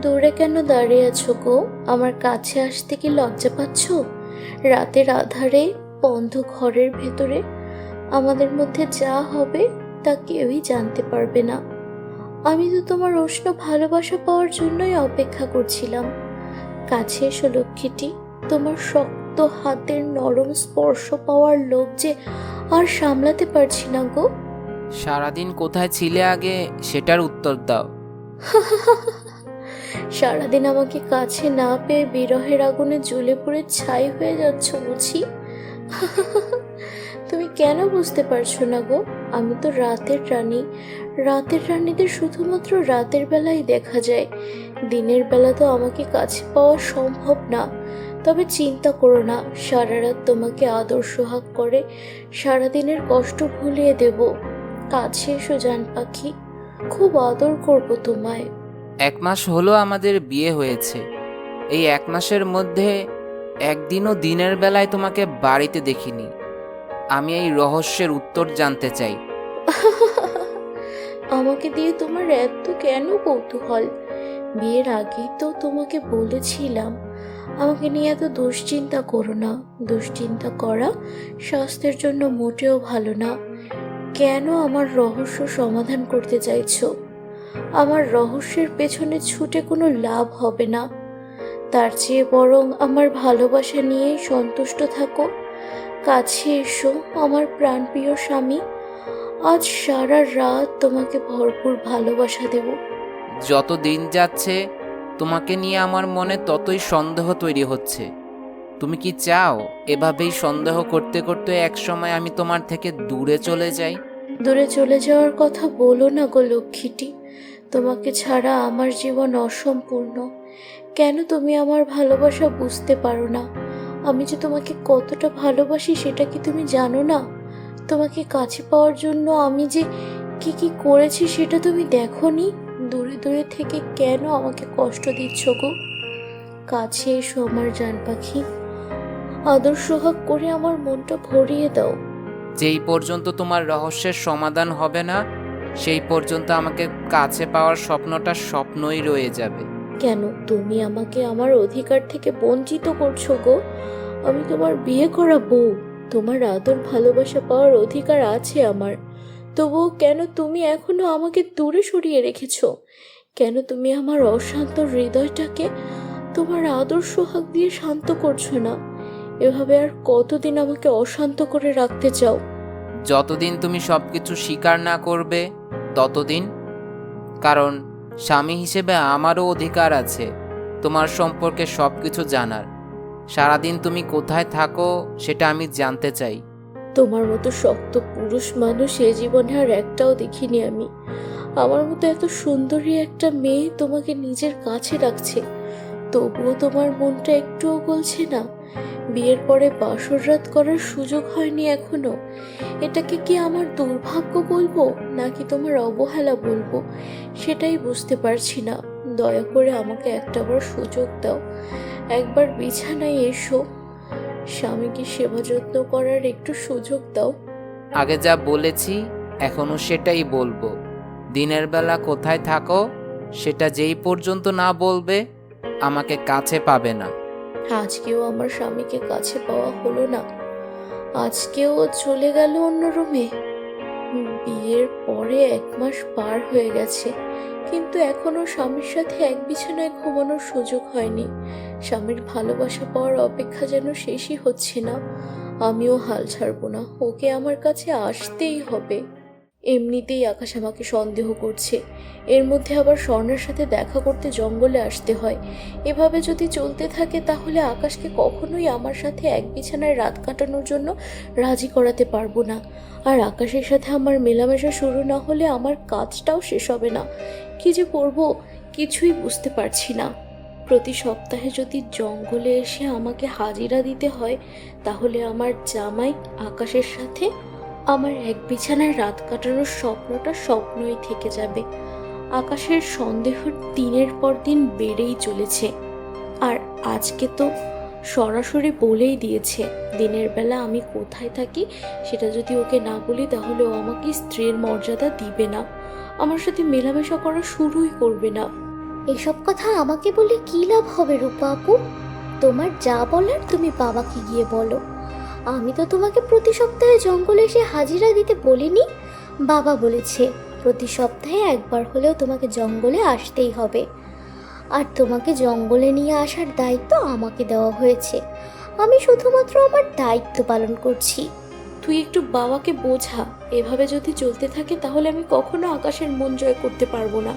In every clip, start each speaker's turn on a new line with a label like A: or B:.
A: দূরে কেন দাঁড়িয়ে আছো গো? আমার কাছে আসতে কি লজ্জা পাচ্ছ? রাতের আধারে বন্ধ ঘরের ভেতরে আমাদের মধ্যে যা হবে তা কেউই জানতে পারবে না। আমি তো তোমার উষ্ণ ভালোবাসা পাওয়ার জন্যই অপেক্ষা করছিলাম। কাছে এসো লক্ষ্মীটি তোমার শক্ত হাতের নরম স্পর্শ পাওয়ার লোভ যে আর সামলাতে পারছি না গো।
B: সারাদিন কোথায় ছিলে আগে সেটার উত্তর দাও।
A: সারাদিন আমাকে কাছে না পেয়ে বিরহের আগুনে জ্বলে পুড়ে ছাই হয়ে যাচ্ছ বুঝি? তুমি কেন বুঝতে পারছ না গো? আমি তো রাতের রানী। রাতের রানীদের শুধুমাত্র রাতের বেলায় দেখা যায়। দিনের বেলা তো আমাকে কাছে পাওয়া সম্ভব না। তবে চিন্তা করো না, সারা রাত তোমাকে আদর সোহাগ করে সারাদিনের কষ্ট ভুলিয়ে দেব। কাছে এসো জান পাখি। খুব আদর করব তোমায়।
B: এক মাস হলো আমাদের বিয়ে হয়েছে। এই এক মাসের মধ্যে একদিনও দিনের বেলায় তোমাকে বাড়িতে দেখিনি। আমি এই রহস্যের উত্তর জানতে চাই।
A: আমাকে দিয়ে তোমার এত কেন কৌতূহল? বিয়ের আগেই তো তোমাকে বলেছিলাম। আমাকে নিয়ে এত দুশ্চিন্তা করো না। দুশ্চিন্তা করা স্বাস্থ্যের জন্য মোটেও ভালো না। কেন আমার রহস্য সমাধান করতে চাইছো? আমার রহস্যের পেছনে ছুটে কোনো লাভ হবে না। তার চেয়ে বরং আমার ভালোবাসা নিয়েই সন্তুষ্ট থাকো। কাছে এসো আমার প্রাণপ্রিয় স্বামী। আজ সারা রাত তোমাকে ভরপুর ভালোবাসা দেব।
B: যত দিন যাচ্ছে তোমাকে নিয়ে আমার মনে ততই সন্দেহ তৈরি হচ্ছে। তুমি কি চাও এভাবেই সন্দেহ করতে করতে একসময় আমি তোমার থেকে দূরে চলে যাই?
A: দূরে চলে যাওয়ার কথা বলো না গো লক্ষ্মীটি। তোমাকে ছাড়া আমার জীবন অসম্পূর্ণ। কেন তুমি আমার ভালোবাসা বুঝতে পারো না? আমি যে তোমাকে কতটা ভালোবাসি সেটা কি তুমি জানো না? তোমাকে কাছে পাওয়ার জন্য আমি যে কি কি করেছি সেটা তুমি দেখোনি? দূরে দূরে থেকে কেন আমাকে কষ্ট দিচ্ছ গো? কাছে এসো আমার জান পাখি। আদর সোহাগ করে আমার মনটা ভরিয়ে দাও।
B: যেই পর্যন্ত তোমার রহস্যের সমাধান হবে না সেই পর্যন্ত আমাকে কাছে পাওয়ার স্বপ্নটা স্বপ্নই রয়ে যাবে।
A: কেন? তুমি আমাকে আমার অধিকার থেকে বঞ্চিত করছ গো। আমি তোমার বিয়ে করা বউ তোমার আদর ভালোবাসা পাওয়ার অধিকার আছে আমার। তবুও কেন তুমি এখনও আমাকে দূরে সরিয়ে রেখেছো? কেন তুমি আমার অশান্ত হৃদয়টাকে তোমার আদর সোহাগ দিয়ে শান্ত করছ না? এভাবে আর কতদিন আমাকে অশান্ত করে রাখতে চাও?
B: যতদিন তুমি সব কিছু স্বীকার না করবে, ততদিন। কারণ স্বামী হিসেবে আমারও অধিকার আছে, তোমার সম্পর্কে সব কিছু জানার। সারাদিন তুমি কোথায় থাকো, সেটা আমি জানতে চাই।
A: তোমার মতো শক্ত পুরুষ মানুষ এ জীবনে আর একটাও দেখিনি আমি। আমার মতো এত সুন্দরী একটা মেয়ে তোমাকে নিজের কাছে রাখছে, তবুও তোমার মনটা একটুও গলছে না। বিয়ের পরে বাসর রাত করার সুযোগ হয়নি এখনও। এটাকে কি আমার দুর্ভাগ্য বলব, নাকি তোমার অবহেলা বলব? সেটাই বুঝতে পারছি না। দয়া করে আমাকে একটা একটাবার সুযোগ দাও। একবার বিছানায় এসো। স্বামীকে সেবা যত্ন করার একটু সুযোগ দাও।
B: আগে যা বলেছি এখনও সেটাই বলব। দিনের বেলা কোথায় থাকো, সেটা যেই পর্যন্ত না বলবে, আমাকে কাছে পাবে না।
A: আজকেও আমার স্বামীকে কাছে পাওয়া হলো না। আজকেও চলে গেল অন্য রুমে। বিয়ের পরে এক মাস পার হয়ে গেছে, কিন্তু এখনও স্বামীর সাথে এক বিছানায় ঘুমানোর সুযোগ হয়নি। স্বামীর ভালোবাসা পাওয়ার অপেক্ষা যেন শেষই হচ্ছে না। আমিও হাল ছাড়বো না, ওকে আমার কাছে আসতেই হবে। এমনিতেই আকাশ আমাকে সন্দেহ করছে। এর মধ্যে আবার স্বর্ণের সাথে দেখা করতে জঙ্গলে আসতে হয়। এভাবে যদি চলতে থাকে, তাহলে আকাশকে কখনোই আমার সাথে এক বিছানায় রাত কাটানোর জন্য রাজি করাতে পারব না। আর আকাশের সাথে আমার মেলামেশা শুরু না হলে আমার কাজটাও শেষ হবে না। কি যে করব, কিছুই বুঝতে পারছি না। প্রতি সপ্তাহে যদি জঙ্গলে এসে আমাকে হাজিরা দিতে হয়, তাহলে আমার জামাই আকাশের সাথে আমার এক বিছানায় রাত কাটানোর স্বপ্নটা স্বপ্নই থেকে যাবে। আকাশের সন্দেহ দিনের পর দিন বেড়েই চলেছে। আর আজকে তো সরাসরি বলেই দিয়েছে, দিনের বেলা আমি কোথায় থাকি সেটা যদি ওকে না বলি তাহলে ও আমাকে স্ত্রীর মর্যাদা দিবে না। আমার সাথে মেলামেশা করা শুরুই করবে না। এসব কথা আমাকে বলে কি লাভ হবে রূপা আপু? তোমার যা বলার তুমি বাবাকে গিয়ে বলো। আমি তো তোমাকে প্রতি সপ্তাহে জঙ্গলে এসে হাজিরা দিতে বলিনি। বাবা বলেছে, প্রতি সপ্তাহে একবার হলেও তোমাকে জঙ্গলে আসতেই হবে। আর তোমাকে জঙ্গলে নিয়ে আসার দায়িত্ব আমাকে দেওয়া হয়েছে। আমি শুধুমাত্র আমার দায়িত্ব পালন করছি। তুই একটু বাবাকে বোঝা। এভাবে যদি চলতে থাকে তাহলে আমি কখনো আকাশের মন জয় করতে পারব না।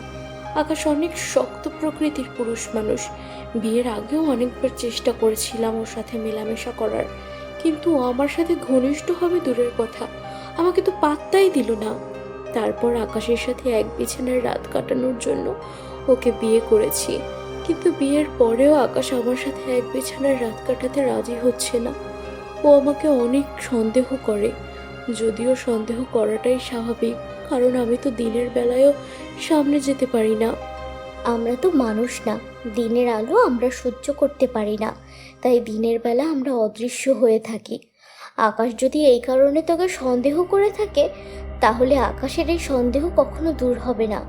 A: আকাশ অনেক শক্ত প্রকৃতির পুরুষ মানুষ। বিয়ের আগেও অনেকবার চেষ্টা করেছিলাম ওর সাথে মেলামেশা করার। কিন্তু আমার সাথে ঘনিষ্ঠ হবে দূরের কথা। আমাকে তো পাত্তাই দিল না। তারপর আকাশের সাথে এক বিছানায় রাত কাটানোর জন্য ওকে বিয়ে করেছি। কিন্তু বিয়ের পরেও আকাশ আমার সাথে এক বিছানায় রাত কাটাতে রাজি হচ্ছে না। ও আমাকে অনেক সন্দেহ করে। যদিও সন্দেহ করাটাই স্বাভাবিক, কারণ আমি তো দিনের বেলায়ও সামনে যেতে পারি না। আমরা তো মানুষ না। দিনের আলো আমরা সহ্য করতে পারি না। তাই দিনের বেলা আমরা অদৃশ্য হয়ে থাকি। আকাশ যদি এই কারণে তোকে সন্দেহ করে থাকে, তাহলে আকাশের এই সন্দেহ কখনো দূর হবে না,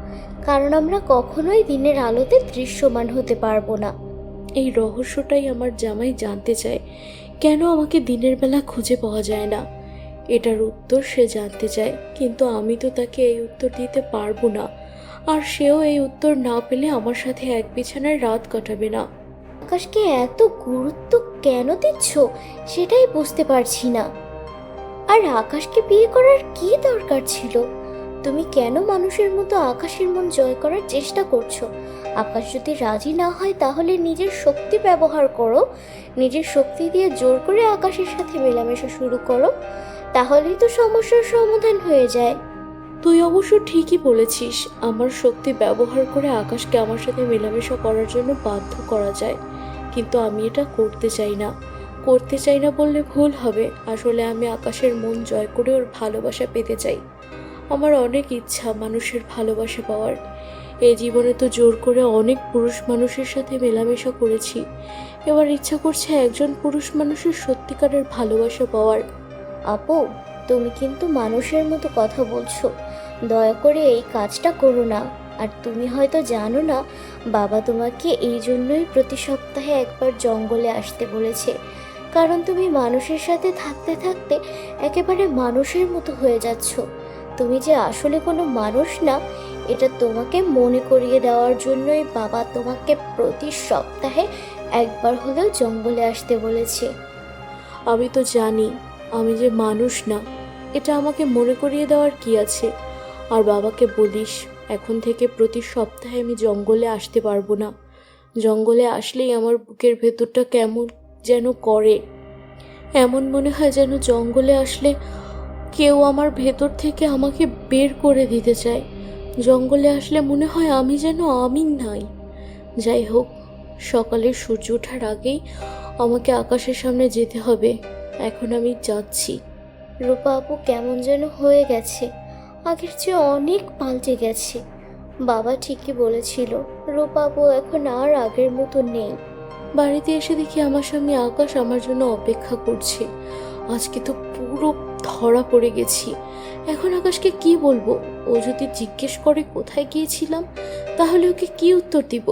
A: কারণ আমরা কখনোই দিনের আলোতে দৃশ্যমান হতে পারব না। এই রহস্যটাই আমার জামাই জানতে চায়, কেন আমাকে দিনের বেলা খুঁজে পাওয়া যায় না? এটার উত্তর সে জানতে চায়, কিন্তু আমি তো তাকে এই উত্তর দিতে পারব না, আর সেও এই উত্তর না পেলে আমার সাথে এক বিছানায় রাত কাটাবে না। আকাশকে এত গুরুত্ব কেন দিচ্ছ সেটাই বুঝতে পারছি না। আর আকাশকে বিয়ে করার কি দরকার ছিল? তুমি কেন মানুষের মতো আকাশের মন জয় করার চেষ্টা করছ? আকাশ যদি রাজি না হয় তাহলে নিজের শক্তি ব্যবহার করো। নিজের শক্তি দিয়ে জোর করে আকাশের সাথে মেলামেশা শুরু করো। তাহলেই তো সমস্যার সমাধান হয়ে যায়। তুই অবশ্য ঠিকই বলেছিস, আমার শক্তি ব্যবহার করে আকাশকে আমার সাথে মেলামেশা করার জন্য বাধ্য করা যায়। কিন্তু আমি এটা করতে চাই না। করতে চাই না বললে ভুল হবে। আসলে আমি আকাশের মন জয় করে ওর ভালোবাসা পেতে চাই। আমার অনেক ইচ্ছা মানুষের ভালোবাসা পাওয়ার। এই জীবনে তো জোর করে অনেক পুরুষ মানুষের সাথে মেলামেশা করেছি। এবার ইচ্ছা করছে একজন পুরুষ মানুষের সত্যিকারের ভালোবাসা পাওয়ার। আপু, তুমি কিন্তু মানুষের মতো কথা বলছো। দয়া করে এই কাজটা করো না। আর তুমি হয়তো জানো না, বাবা তোমাকে এই জন্যই প্রতি সপ্তাহে একবার জঙ্গলে আসতে বলেছে। কারণ তুমি মানুষের সাথে থাকতে থাকতে একেবারে মানুষের মতো হয়ে যাচ্ছ। তুমি যে আসলে কোনো মানুষ না, এটা তোমাকে মনে করিয়ে দেওয়ার জন্যই বাবা তোমাকে প্রতি সপ্তাহে একবার হলেও জঙ্গলে আসতে বলেছে। আমি তো জানি, আমি যে মানুষ না, এটা আমাকে মনে করিয়ে দেওয়ার কি আছে? আর বাবাকে বলিস এখন থেকে প্রতি সপ্তাহে আমি জঙ্গলে আসতে পারব না। জঙ্গলে আসলেই আমার বুকের ভেতরটা কেমন যেন করে। এমন মনে হয় যেন জঙ্গলে আসলে কেউ আমার ভেতর থেকে আমাকে বের করে দিতে চায়। জঙ্গলে আসলে মনে হয় আমি যেন আমি নাই। যাই হোক সকালে সূর্য ওঠার আগেই আমাকে আকাশের সামনে যেতে হবে। এখন আমি যাচ্ছি। রূপা আপু, কেমন যেন হয়ে গেছে। আগের চেয়ে অনেক পাল্টে গেছে। বাবা ঠিকই বলেছিল, রূপাবু এখন আর আগের মতো নেই। বাড়িতে এসে দেখি আমার স্বামী আকাশ আমার জন্য অপেক্ষা করছে। আজকে তো পুরো ধরা পড়ে গেছি। এখন আকাশকে কি বলব? ও যদি জিজ্ঞেস করে কোথায় গিয়েছিলাম, তাহলে ওকে কি উত্তর দিব?